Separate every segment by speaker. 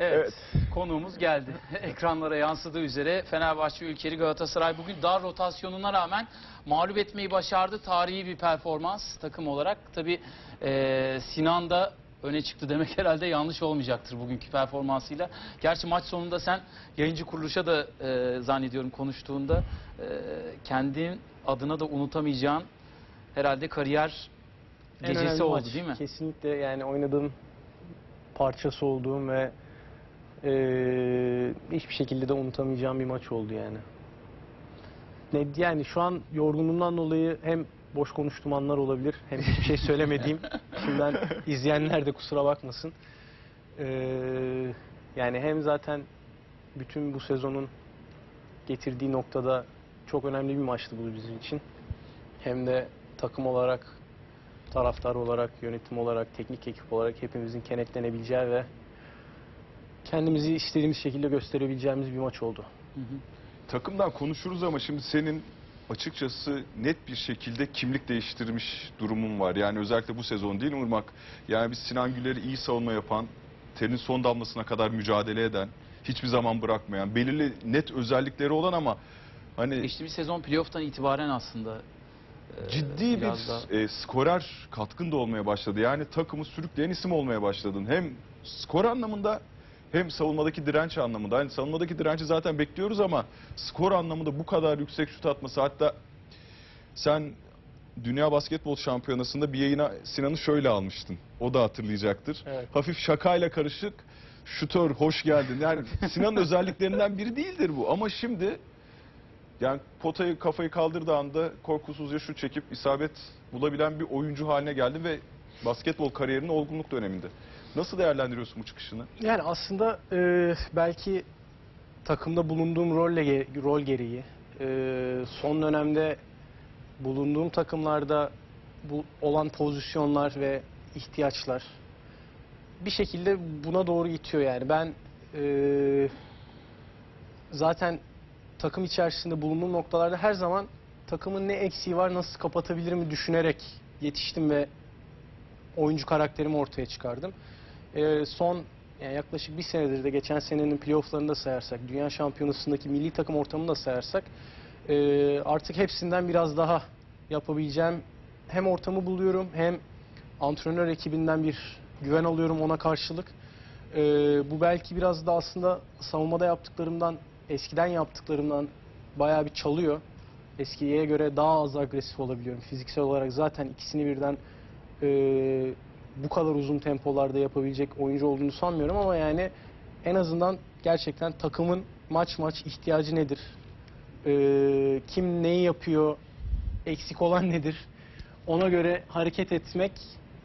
Speaker 1: Evet, konuğumuz geldi. Ekranlara yansıdığı üzere Fenerbahçe ülkeli Galatasaray bugün dar rotasyonuna rağmen mağlup etmeyi başardı. Tarihi bir performans takım olarak. Tabi Sinan da öne çıktı demek herhalde yanlış olmayacaktır bugünkü performansıyla. Gerçi maç sonunda sen yayıncı kuruluşa da e, zannediyorum konuştuğunda e, kendin adına da unutamayacağın herhalde kariyer gecesi oldu
Speaker 2: maç.
Speaker 1: değil mi?
Speaker 2: Kesinlikle yani oynadığım parçası olduğum ve eee, hiçbir şekilde de unutamayacağım bir maç oldu yani. Ne, yani şu an yorgunluğumdan dolayı hem boş konuştuğum anlar olabilir hem hiçbir şey söylemediğim. Şimdiden izleyenler de kusura bakmasın. Eee, yani hem zaten bütün bu sezonun getirdiği noktada çok önemli bir maçtı bu bizim için. Hem de takım olarak taraftar olarak, yönetim olarak, teknik ekip olarak hepimizin kenetlenebileceği ve kendimizi istediğimiz şekilde gösterebileceğimiz bir maç oldu.
Speaker 1: Hı hı.
Speaker 3: Takımdan konuşuruz ama şimdi senin açıkçası net bir şekilde kimlik değiştirmiş durumun var. Yani özellikle bu sezon değil mi Irmak? Yani biz Sinan Güler'i iyi savunma yapan, terin son damlasına kadar mücadele eden, hiçbir zaman bırakmayan, belirli net özellikleri olan ama hani
Speaker 1: Geçtiğimiz sezon playoff'tan itibaren aslında e,
Speaker 3: ciddi
Speaker 1: biraz da-
Speaker 3: bir e, skorer katkın da olmaya başladı. Yani takımı sürükleyen isim olmaya başladın. Hem skor anlamında hem savunmadaki direnç anlamında. Hani savunmadaki direnci zaten bekliyoruz ama skor anlamında bu kadar yüksek şut atması hatta sen Dünya Basketbol Şampiyonası'nda bir yayına Sinan'ı şöyle almıştın. O da hatırlayacaktır.
Speaker 2: Evet.
Speaker 3: Hafif şakayla karışık şutör hoş geldin. Yani Sinan'ın özelliklerinden biri değildir bu ama şimdi yani potayı kafayı kaldırdığı anda korkusuzca şut çekip isabet bulabilen bir oyuncu haline geldi ve basketbol kariyerinin olgunluk döneminde. Nasıl değerlendiriyorsun bu çıkışını?
Speaker 2: Yani aslında e, belki takımda bulunduğum rolle rol gereği e, son dönemde bulunduğum takımlarda bu olan pozisyonlar ve ihtiyaçlar bir şekilde buna doğru itiyor yani ben e, zaten takım içerisinde bulunduğum noktalarda her zaman takımın ne eksiği var nasıl kapatabilirim düşünerek yetiştim ve oyuncu karakterimi ortaya çıkardım. Ee, son yani yaklaşık bir senedir de geçen senenin playofflarını da sayarsak, Dünya Şampiyonası'ndaki milli takım ortamını da sayarsak e, artık hepsinden biraz daha yapabileceğim hem ortamı buluyorum hem antrenör ekibinden bir güven alıyorum ona karşılık. Ee, bu belki biraz da aslında savunmada yaptıklarımdan, eskiden yaptıklarımdan bayağı bir çalıyor. Eskiye göre daha az agresif olabiliyorum. Fiziksel olarak zaten ikisini birden e, bu kadar uzun tempolarda yapabilecek oyuncu olduğunu sanmıyorum ama yani en azından gerçekten takımın maç maç ihtiyacı nedir? E, kim neyi yapıyor? Eksik olan nedir? Ona göre hareket etmek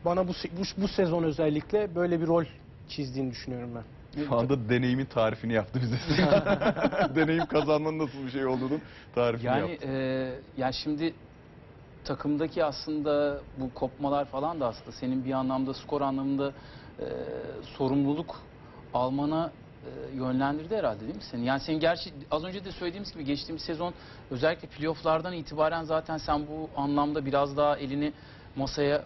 Speaker 2: bana bu, bu, bu sezon özellikle böyle bir rol çizdiğini düşünüyorum ben.
Speaker 3: Şu anda deneyimin tarifini yaptı bize. Deneyim kazanmanın nasıl bir şey olduğunu tarifini
Speaker 1: Yani
Speaker 3: yaptı.
Speaker 1: e, yani şimdi takımdaki aslında bu kopmalar falan da aslında senin bir anlamda skor anlamında e, sorumluluk almana e, yönlendirdi herhalde değil mi seni? Yani senin gerçi az önce de söylediğimiz gibi geçtiğimiz sezon özellikle playofflardan itibaren zaten sen bu anlamda biraz daha elini masaya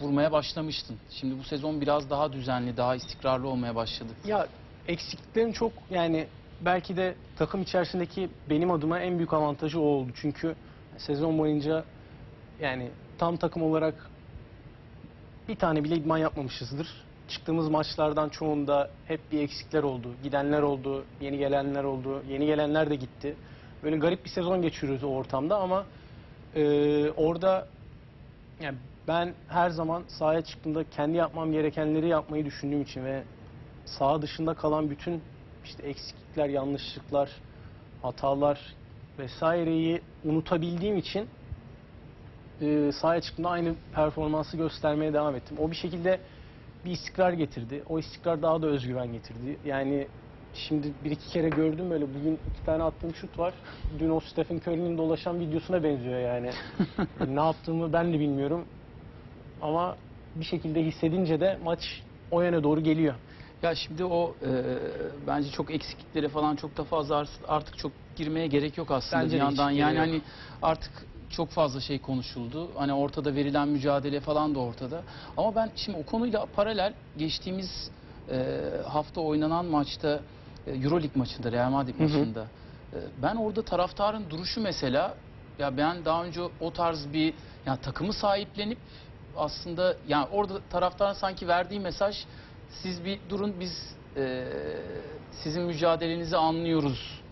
Speaker 1: vurmaya başlamıştın. Şimdi bu sezon biraz daha düzenli, daha istikrarlı olmaya başladı.
Speaker 2: Ya eksikliklerin çok yani belki de takım içerisindeki benim adıma en büyük avantajı o oldu. Çünkü sezon boyunca yani tam takım olarak bir tane bile idman yapmamışızdır. Çıktığımız maçlardan çoğunda hep bir eksikler oldu. Gidenler oldu, yeni gelenler oldu. Yeni gelenler de gitti. Böyle garip bir sezon geçiriyoruz o ortamda ama e, orada yani ben her zaman sahaya çıktığımda kendi yapmam gerekenleri yapmayı düşündüğüm için ve saha dışında kalan bütün işte eksiklikler, yanlışlıklar, hatalar vesaireyi unutabildiğim için e, sahaya çıktığımda aynı performansı göstermeye devam ettim. O bir şekilde bir istikrar getirdi. O istikrar daha da özgüven getirdi. Yani şimdi bir iki kere gördüm böyle bugün iki tane attığım şut var. Dün o Stephen Curry'nin dolaşan videosuna benziyor yani. ne yaptığımı ben de bilmiyorum. Ama bir şekilde hissedince de maç o yöne doğru geliyor.
Speaker 1: Ya şimdi o e, bence çok eksikliklere falan çok da fazla artık çok girmeye gerek yok aslında
Speaker 2: Bence
Speaker 1: bir yandan. Yani hani artık çok fazla şey konuşuldu. Hani ortada verilen mücadele falan da ortada. Ama ben şimdi o konuyla paralel geçtiğimiz e, hafta oynanan maçta e, Euroleague maçında Real Madrid
Speaker 2: Hı hı.
Speaker 1: maçında e, ben orada taraftarın duruşu mesela ya ben daha önce o tarz bir yani takımı sahiplenip aslında yani orada taraftarın sanki verdiği mesaj siz bir durun biz e, sizin mücadelenizi anlıyoruz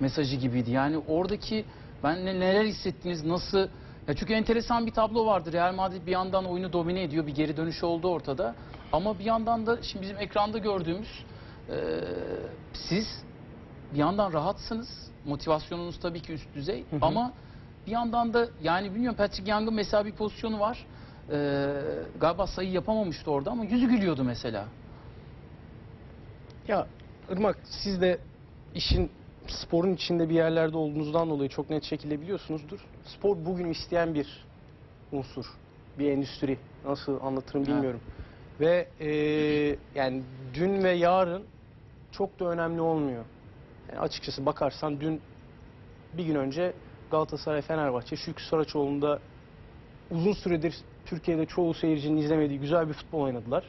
Speaker 1: mesajı gibiydi. Yani oradaki ben ne, neler hissettiniz nasıl ya çünkü enteresan bir tablo vardı. Real Madrid bir yandan oyunu domine ediyor. Bir geri dönüş oldu ortada. Ama bir yandan da şimdi bizim ekranda gördüğümüz e, siz bir yandan rahatsınız. Motivasyonunuz tabii ki üst düzey.
Speaker 2: Hı hı.
Speaker 1: Ama bir yandan da yani bilmiyorum Patrick Young'ın mesela bir pozisyonu var. E, galiba sayı yapamamıştı orada ama yüzü gülüyordu mesela.
Speaker 2: Ya Irmak siz de işin sporun içinde bir yerlerde olduğunuzdan dolayı çok net şekilde biliyorsunuzdur. Spor bugün isteyen bir unsur, bir endüstri. Nasıl anlatırım bilmiyorum. Ve eee, yani dün ve yarın çok da önemli olmuyor. Yani açıkçası bakarsan dün bir gün önce Galatasaray Fenerbahçe Şükrü Saraçoğlu'nda uzun süredir Türkiye'de çoğu seyircinin izlemediği güzel bir futbol oynadılar.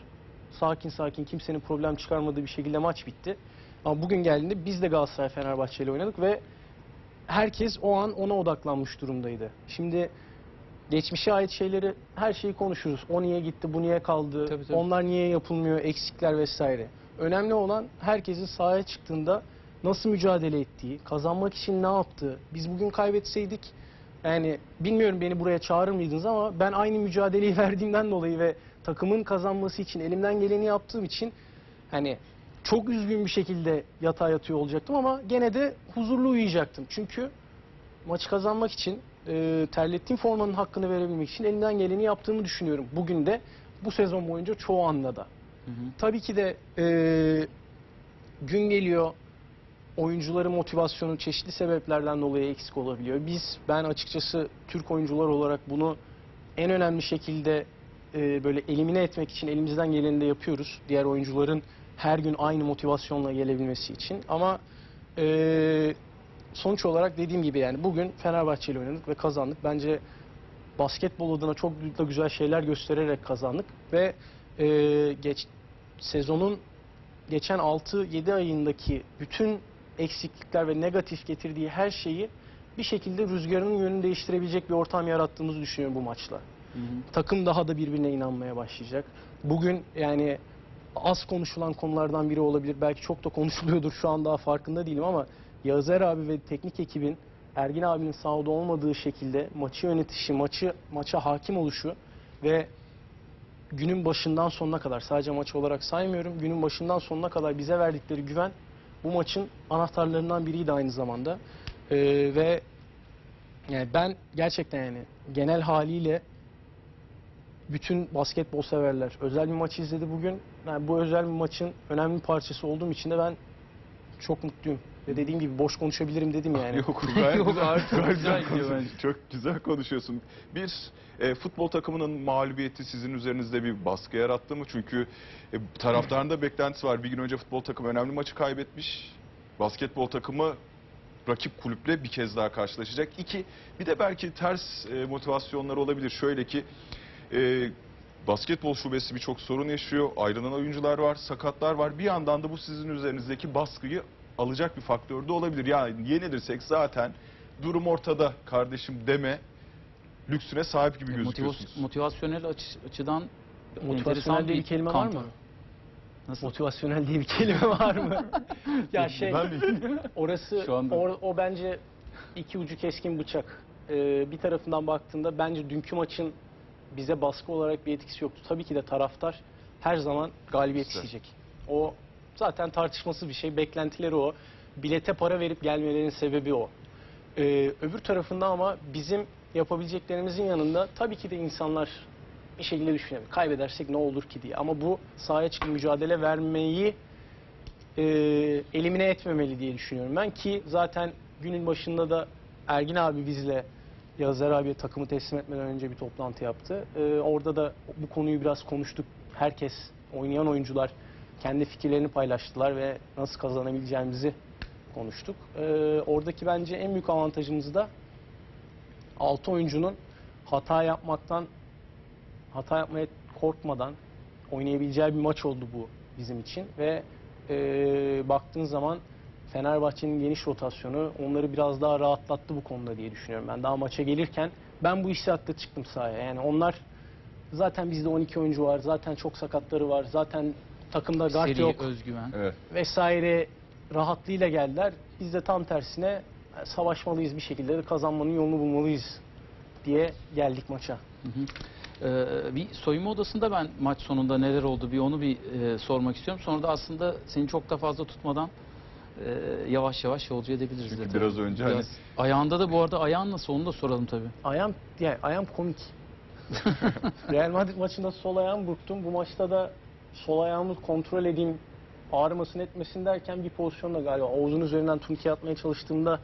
Speaker 2: Sakin sakin kimsenin problem çıkarmadığı bir şekilde maç bitti. Ama bugün geldiğinde biz de Galatasaray Fenerbahçe ile oynadık ve herkes o an ona odaklanmış durumdaydı. Şimdi geçmişe ait şeyleri her şeyi konuşuruz. O niye gitti, bu niye kaldı,
Speaker 1: Tabii, tabii.
Speaker 2: onlar niye yapılmıyor, eksikler vesaire. Önemli olan herkesin sahaya çıktığında nasıl mücadele ettiği, kazanmak için ne yaptığı. Biz bugün kaybetseydik yani bilmiyorum beni buraya çağırır mıydınız ama ben aynı mücadeleyi verdiğimden dolayı ve takımın kazanması için elimden geleni yaptığım için hani çok üzgün bir şekilde yatağa yatıyor olacaktım ama gene de huzurlu uyuyacaktım. Çünkü maçı kazanmak için e, terlettiğim formanın hakkını verebilmek için elimden geleni yaptığımı düşünüyorum. Bugün de bu sezon boyunca çoğu anda da.
Speaker 1: Hı hı.
Speaker 2: Tabii ki de e, gün geliyor oyuncuların motivasyonu çeşitli sebeplerden dolayı eksik olabiliyor. Biz ben açıkçası Türk oyuncular olarak bunu en önemli şekilde e, böyle elimine etmek için elimizden geleni de yapıyoruz. Diğer oyuncuların her gün aynı motivasyonla gelebilmesi için. Ama e, sonuç olarak dediğim gibi yani bugün Fenerbahçe ile oynadık ve kazandık. Bence basketbol adına çok da güzel şeyler göstererek kazandık ve e, geç sezonun geçen 6-7 ayındaki bütün eksiklikler ve negatif getirdiği her şeyi bir şekilde rüzgarının yönünü değiştirebilecek bir ortam yarattığımızı düşünüyorum bu maçla.
Speaker 1: Hı hı.
Speaker 2: Takım daha da birbirine inanmaya başlayacak. Bugün yani az konuşulan konulardan biri olabilir. Belki çok da konuşuluyordur şu an daha farkında değilim ama Yazer abi ve teknik ekibin Ergin abinin sahada olmadığı şekilde maçı yönetişi, maçı maça hakim oluşu ve günün başından sonuna kadar sadece maç olarak saymıyorum. Günün başından sonuna kadar bize verdikleri güven bu maçın anahtarlarından biriydi aynı zamanda. Ee, ve yani ben gerçekten yani genel haliyle bütün basketbol severler özel bir maç izledi bugün. Yani bu özel bir maçın önemli bir parçası olduğum için de ben çok mutluyum. Ve dediğim gibi boş konuşabilirim dedim yani.
Speaker 3: Yok gayet
Speaker 1: Yok,
Speaker 3: güzel,
Speaker 1: artık
Speaker 3: gayet
Speaker 1: güzel
Speaker 3: güzel
Speaker 1: gidiyor
Speaker 3: konuşuyorsun. Çok güzel konuşuyorsun. Bir e, futbol takımının mağlubiyeti sizin üzerinizde bir baskı yarattı mı? Çünkü e, taraftarın da beklentisi var. Bir gün önce futbol takımı önemli maçı kaybetmiş. Basketbol takımı rakip kulüple bir kez daha karşılaşacak. İki, bir de belki ters e, motivasyonları olabilir. Şöyle ki e, basketbol şubesi birçok sorun yaşıyor. Ayrılan oyuncular var, sakatlar var. Bir yandan da bu sizin üzerinizdeki baskıyı alacak bir faktör de olabilir. Yani yenilirsek zaten durum ortada kardeşim deme lüksüne sahip gibi
Speaker 1: E,
Speaker 3: gözüküyorsunuz.
Speaker 1: motivas- motivasyonel açı- açıdan
Speaker 2: Motivasyonel diye bir kelime var
Speaker 1: kanto.
Speaker 2: mı?
Speaker 1: Nasıl?
Speaker 2: Motivasyonel diye bir kelime var mı? ya şey orası o, o bence iki ucu keskin bıçak. Ee, bir tarafından baktığında bence dünkü maçın bize baskı olarak bir etkisi yoktu. Tabii ki de taraftar her zaman galibiyet
Speaker 3: İşte.
Speaker 2: isteyecek. O zaten tartışmasız bir şey. Beklentileri o. Bilete para verip gelmelerinin sebebi o. Ee, öbür tarafında ama bizim yapabileceklerimizin yanında tabii ki de insanlar bir şekilde düşünebilir. Kaybedersek ne olur ki diye. Ama bu sahaya çıkıp mücadele vermeyi e, elimine etmemeli diye düşünüyorum ben ki zaten günün başında da Ergin abi bizle Yazer abiye takımı teslim etmeden önce bir toplantı yaptı. E, orada da bu konuyu biraz konuştuk. Herkes, oynayan oyuncular kendi fikirlerini paylaştılar ve nasıl kazanabileceğimizi konuştuk. E, oradaki bence en büyük avantajımız da 6 oyuncunun hata yapmaktan hata yapmaya korkmadan oynayabileceği bir maç oldu bu bizim için ve e, baktığın zaman Fenerbahçe'nin geniş rotasyonu onları biraz daha rahatlattı bu konuda diye düşünüyorum. Ben daha maça gelirken ben bu hissiyatla çıktım sahaya. Yani onlar zaten bizde 12 oyuncu var, zaten çok sakatları var, zaten takımda guard
Speaker 1: Seri,
Speaker 2: yok
Speaker 1: özgüven.
Speaker 3: Evet.
Speaker 2: vesaire rahatlığıyla geldiler. Biz de tam tersine savaşmalıyız bir şekilde de kazanmanın yolunu bulmalıyız diye geldik maça.
Speaker 1: Hı hı. Ee, bir soyunma odasında ben maç sonunda neler oldu bir onu bir e, sormak istiyorum. Sonra da aslında seni çok da fazla tutmadan e, yavaş yavaş yolcu edebiliriz.
Speaker 3: Çünkü
Speaker 1: de tabii.
Speaker 3: biraz önce hani
Speaker 1: Ayağında da bu arada ayağın nasıl onu da soralım tabii.
Speaker 2: Ayağım, yani ayağım komik. Real Madrid maçında sol ayağımı burktum. Bu maçta da sol ayağımı kontrol edeyim, ağrımasın etmesin derken bir pozisyonda galiba Oğuz'un üzerinden turnike atmaya çalıştığımda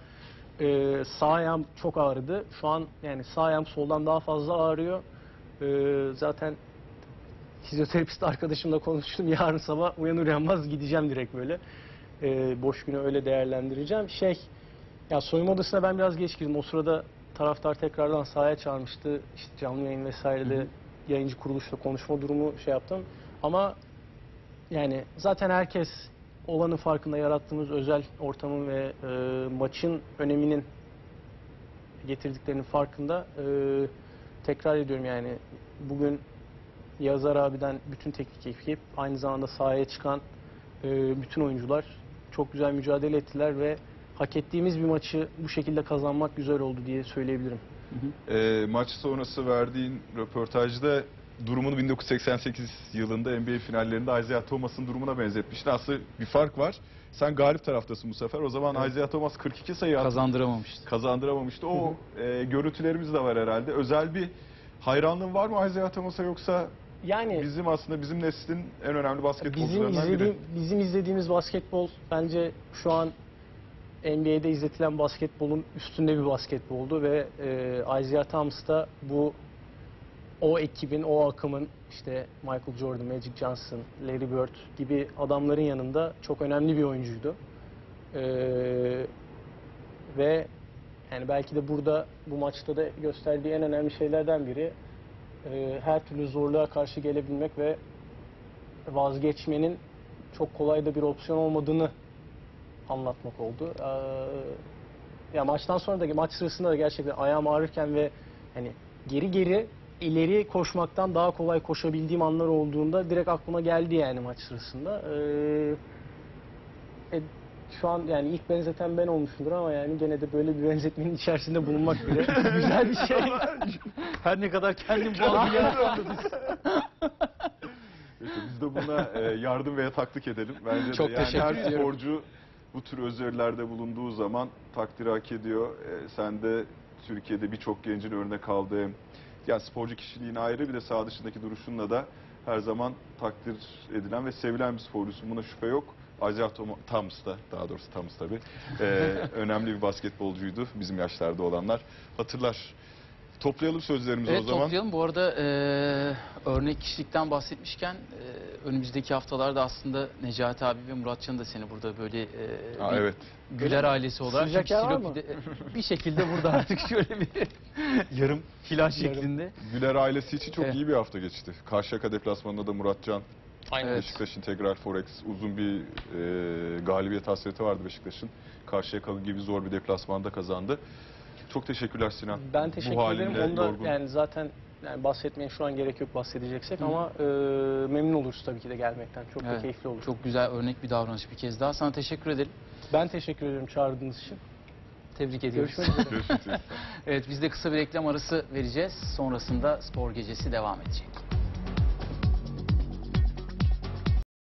Speaker 2: e, sağ ayağım çok ağrıdı. Şu an yani sağ ayağım soldan daha fazla ağrıyor. E, zaten fizyoterapist arkadaşımla konuştum. Yarın sabah uyanır uyanmaz gideceğim direkt böyle. E, boş günü öyle değerlendireceğim. Şey, ya soyunma odasına ben biraz geç girdim. O sırada taraftar tekrardan sahaya çağırmıştı. İşte canlı yayın vesairede
Speaker 1: Hı hı.
Speaker 2: yayıncı kuruluşla konuşma durumu şey yaptım. Ama yani zaten herkes olanın farkında yarattığımız özel ortamın ve e, maçın öneminin getirdiklerinin farkında. E, tekrar ediyorum yani bugün Yazar abiden bütün teknik ekip aynı zamanda sahaya çıkan e, bütün oyuncular çok güzel mücadele ettiler ve hak ettiğimiz bir maçı bu şekilde kazanmak güzel oldu diye söyleyebilirim.
Speaker 3: e, maç sonrası verdiğin röportajda durumunu 1988 yılında NBA finallerinde Isaiah Thomas'ın durumuna benzetmiştin. Aslında bir fark var. Sen galip taraftasın bu sefer. O zaman
Speaker 2: Evet.
Speaker 3: Isaiah Thomas 42 sayı attı.
Speaker 1: Kazandıramamıştı.
Speaker 3: kazandıramamıştı. O e, görüntülerimiz de var herhalde. Özel bir hayranlığın var mı Isaiah Thomas'a yoksa
Speaker 2: Yani
Speaker 3: bizim aslında bizim neslin en önemli
Speaker 2: bizim
Speaker 3: basketbolcularından biri.
Speaker 2: izlediğim, bizim izlediğimiz basketbol bence şu an NBA'de izletilen basketbolun üstünde bir basketboldu ve e, Isaiah Thomas da bu o ekibin, o akımın işte Michael Jordan, Magic Johnson, Larry Bird gibi adamların yanında çok önemli bir oyuncuydu. E, ve yani belki de burada bu maçta da gösterdiği en önemli şeylerden biri e, her türlü zorluğa karşı gelebilmek ve vazgeçmenin çok kolay da bir opsiyon olmadığını anlatmak oldu. Ee, ya maçtan sonra da maç sırasında da gerçekten ayağım ağrırken ve hani geri geri ileri koşmaktan daha kolay koşabildiğim anlar olduğunda direkt aklıma geldi yani maç sırasında. Ee, e, şu an yani ilk benzeten ben olmuşumdur ama yani gene de böyle bir benzetmenin içerisinde bulunmak bile güzel bir şey.
Speaker 1: Her ne kadar kendim bu
Speaker 3: İşte biz de buna e, yardım veya taktik edelim. Bence
Speaker 1: Çok
Speaker 3: de yani
Speaker 1: teşekkür
Speaker 3: her
Speaker 1: ediyorum.
Speaker 3: sporcu bu tür özerilerde bulunduğu zaman takdir hak ediyor. E, sen de Türkiye'de birçok gencin örnek aldığı yani sporcu kişiliğin ayrı bir de sağ dışındaki duruşunla da her zaman takdir edilen ve sevilen bir sporcusun. Buna şüphe yok. Isaiah Tom- Thomas da daha doğrusu Thomas tabii e, önemli bir basketbolcuydu bizim yaşlarda olanlar. Hatırlar. Toplayalım sözlerimizi
Speaker 1: Evet
Speaker 3: o zaman.
Speaker 1: toplayalım. Bu arada e, örnek kişilikten bahsetmişken e, önümüzdeki haftalarda aslında Necati abi ve Muratcan da seni burada böyle e,
Speaker 3: Aa,
Speaker 1: bir
Speaker 3: evet.
Speaker 1: Güler ailesi olarak
Speaker 2: Sıcak yer var
Speaker 1: Silopi'de- bir şekilde burada artık şöyle bir yarım hilal şeklinde.
Speaker 3: Güler ailesi için çok
Speaker 1: Evet.
Speaker 3: iyi bir hafta geçti. Karşıyaka deplasmanında da Muratcan,
Speaker 1: Evet.
Speaker 3: Beşiktaş İntegral Forex uzun bir e, galibiyet hasreti vardı Beşiktaş'ın. Karşıyaka gibi zor bir deplasmanda kazandı. Çok teşekkürler Sinan.
Speaker 2: Ben teşekkür
Speaker 3: Bu
Speaker 2: ederim.
Speaker 3: halinle
Speaker 2: Onda
Speaker 3: yorgun.
Speaker 2: yani zaten yani bahsetmeye şu an gerek yok bahsedeceksek
Speaker 1: Hı.
Speaker 2: ama e, memnun oluruz tabii ki de gelmekten. Çok da
Speaker 1: Evet,
Speaker 2: keyifli olur.
Speaker 1: Çok güzel örnek bir davranış bir kez daha. Sana teşekkür ederim.
Speaker 2: Ben teşekkür ederim çağırdığınız için.
Speaker 1: Tebrik ediyoruz.
Speaker 2: Görüşmek üzere.
Speaker 3: Görüşürüz.
Speaker 1: evet biz de kısa bir reklam arası vereceğiz. Sonrasında spor gecesi devam edecek.